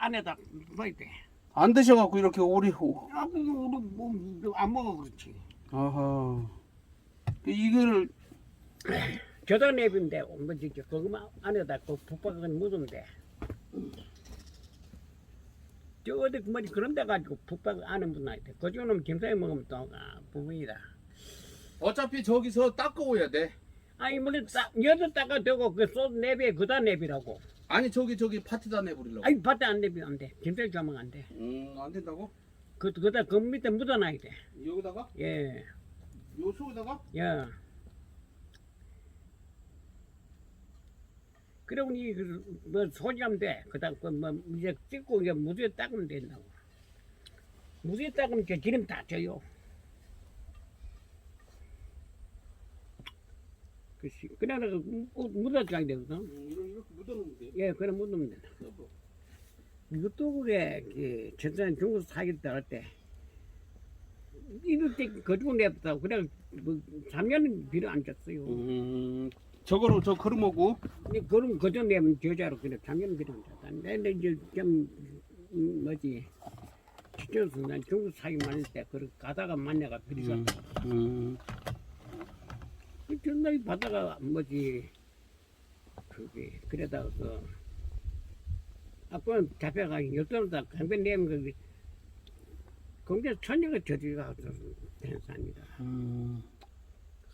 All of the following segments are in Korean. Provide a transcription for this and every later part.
안에다 넣어야 돼. 안 드셔갖고 이렇게 오리 호. 아, 그게 우리 뭐안 먹어 그렇지. 아하. 그 이거를 저도 내빈데 뭐지 그거만 안에다 그 북박은 돼. 저 어디 뭐지 그런 데 가지고 북박 안에 묻어야 돼. 그쪽은 김사에 먹으면 또 아, 부분이다. 어차피 저기서 닦아오야 돼. 아니 뭐딱 여도 닦아 되고 그 소주 내비 그다 내비라고. 아니 저기 저기 파티다 내버리려고. 아니 밭에 안 내비 안 돼. 김사에 가면 안 돼. 음안 된다고? 그 그다 그 밑에 묻어놔야 돼. 여기다가 예, 요 속에다가 예. 그러고 이뭐 소지하면 돼. 그다음 그뭐 이제 찍고 이제 무드에 닦으면 된다고. 무드에 닦으면 저 기름 다 져요. 그 시 그냥 묻어줘야 되거든. 음, 이렇게 돼. 예, 그래 묻으면 돼. 여보. 이것도 그래 그 전산 중국 사기 때할 때 이럴 때 거두고 냈다고 그래 뭐 3년 비를 안 줬어요. 음 저거로 저 걸음오고 근데 그런 거저 내면 저자로 그래 3년 비를 안 줬다. 근데 이제 좀 음, 뭐지 추천수 난 중국 사기 많을 때그 가다가 만나가 비리가 음, 음. 그 전날 바다가 뭐지 그게 그러다가 그 아빠는 잡혀가 열도다 강변 내면 그 공대 천녀가 저지가 되는 사람이다. 음.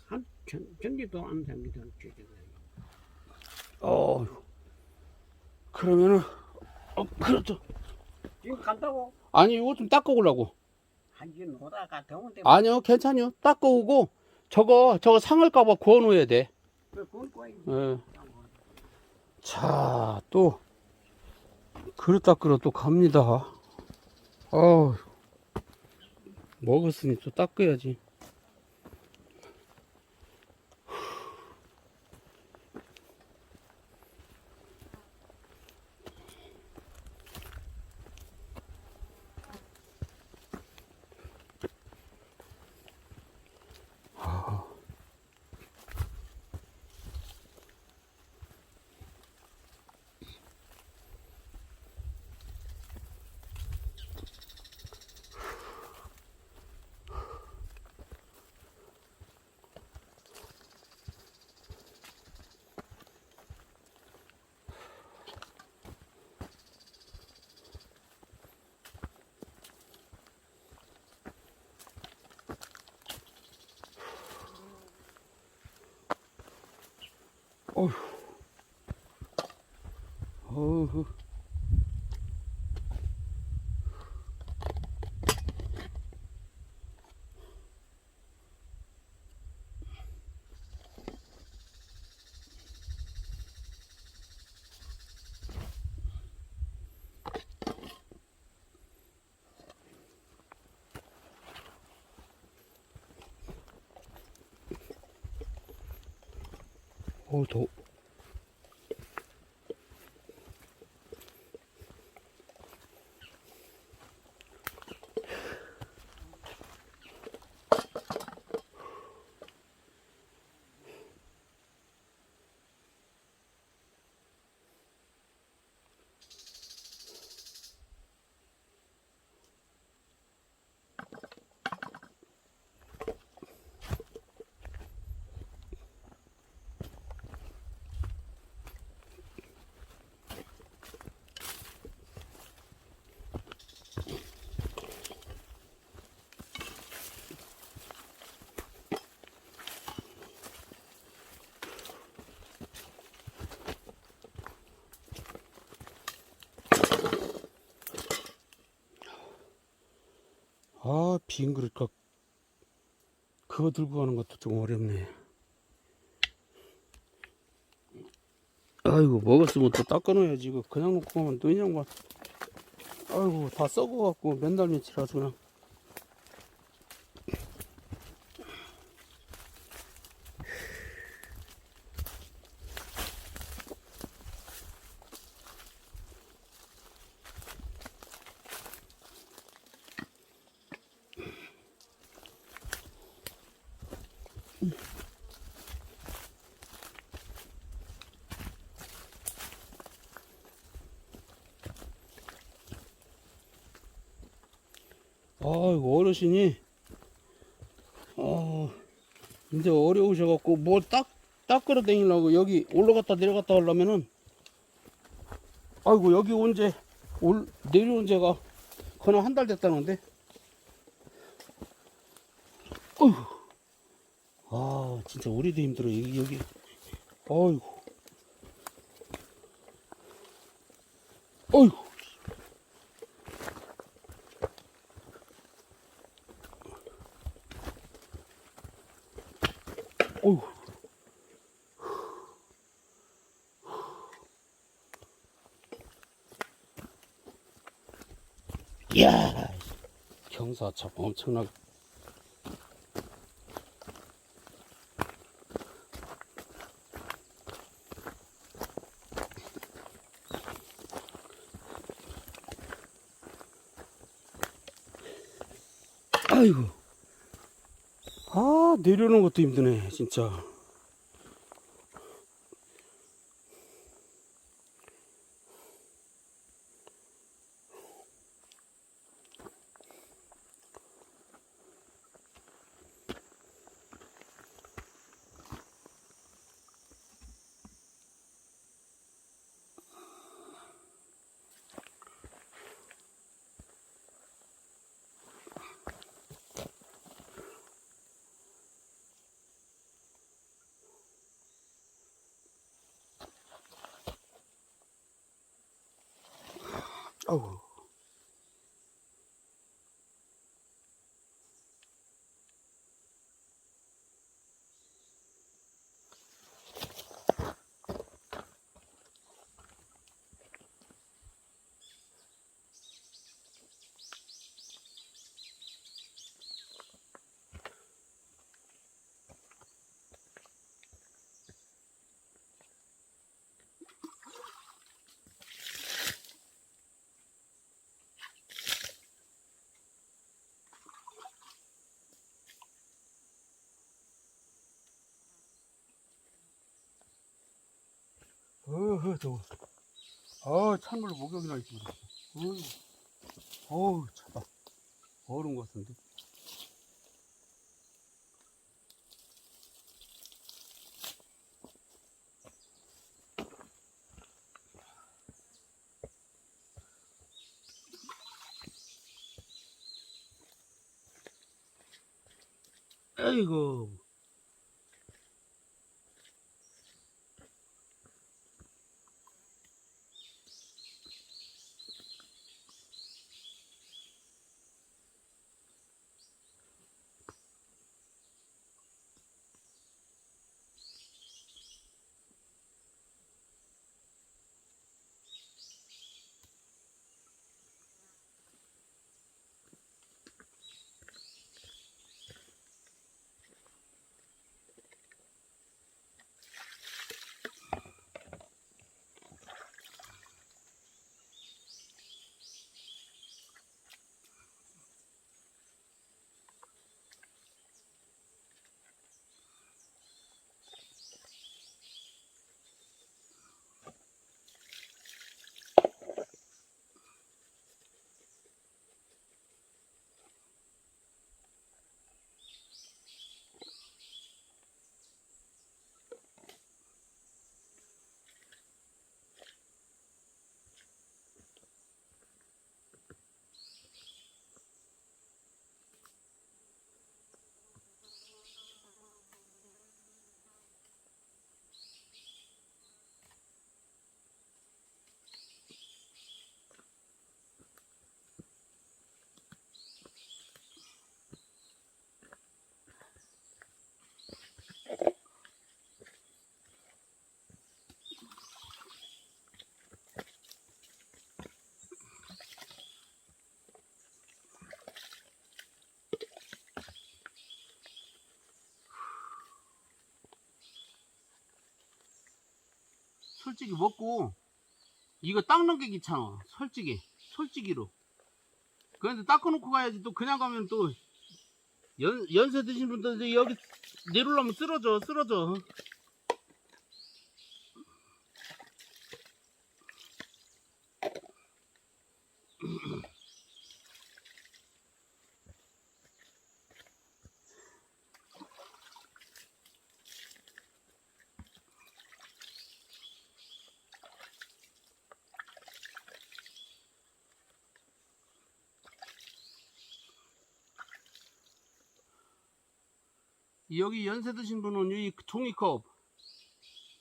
한 천, 전지도 안 삽니다. 저지가. 어 그러면은 어 그렇죠. 지금 간다고 아니 이거 좀 닦아 오려고. 한지 오다가 더운 때 아니요 괜찮요. 닦아 오고 저거 저거 상할까봐 구워놓아야 돼. 예. 자, 또 그릇 닦으러 또 갑니다. 어 먹었으니 또 닦아야지. 어휴. 어휴. 어, 더. 아, 빈 그릇 각 그거 들고 가는 것도 좀 어렵네. 아이고, 먹었으면 또 닦아놔야지. 이거 그냥 놓고 가면 또 막. 아이고, 다 썩어갖고 맨날 며칠 아주 그냥. 아이고 어르신이. 아 이제 어려우셔갖고 뭐딱 닦으러 다니려고 여기 올라갔다 내려갔다 하려면은 아이고 여기 온제 올 내려온 제가 그나 한달 됐다는데. 어휴. 아 진짜 우리도 힘들어. 여기 여기. 아이고. 어이구 어이구 이야 경사참 엄청나게. 아이고. 아 내려오는 것도 힘드네 진짜 아우 더워 아 찬물로 목욕이나 있지 어휴. 어우 차다 얼음 같은데. 아이고 솔직히 먹고 이거 닦는 게 귀찮아 솔직히 솔직히로. 그런데 닦아놓고 가야지 또 그냥 가면 또 연, 연세 드신 분들 여기 내려오려면 쓰러져 쓰러져 여기 연세 드신 분은 이 종이컵.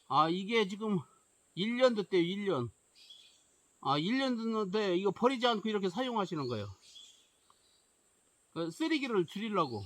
아, 이게 지금 1년 됐대요, 1년. 아, 1년 됐는데 이거 버리지 않고 이렇게 사용하시는 거예요. 그 쓰레기를 줄이려고.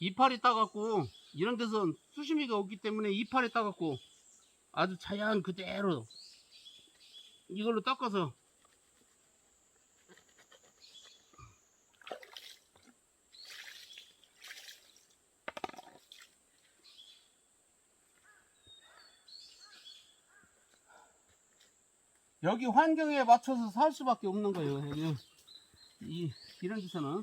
이파리 따갖고 이런 데선 수심이가 없기 때문에 이파리 따갖고 아주 자연 그대로 이걸로 닦아서 여기 환경에 맞춰서 살 수밖에 없는 거예요. 이 이런 데서는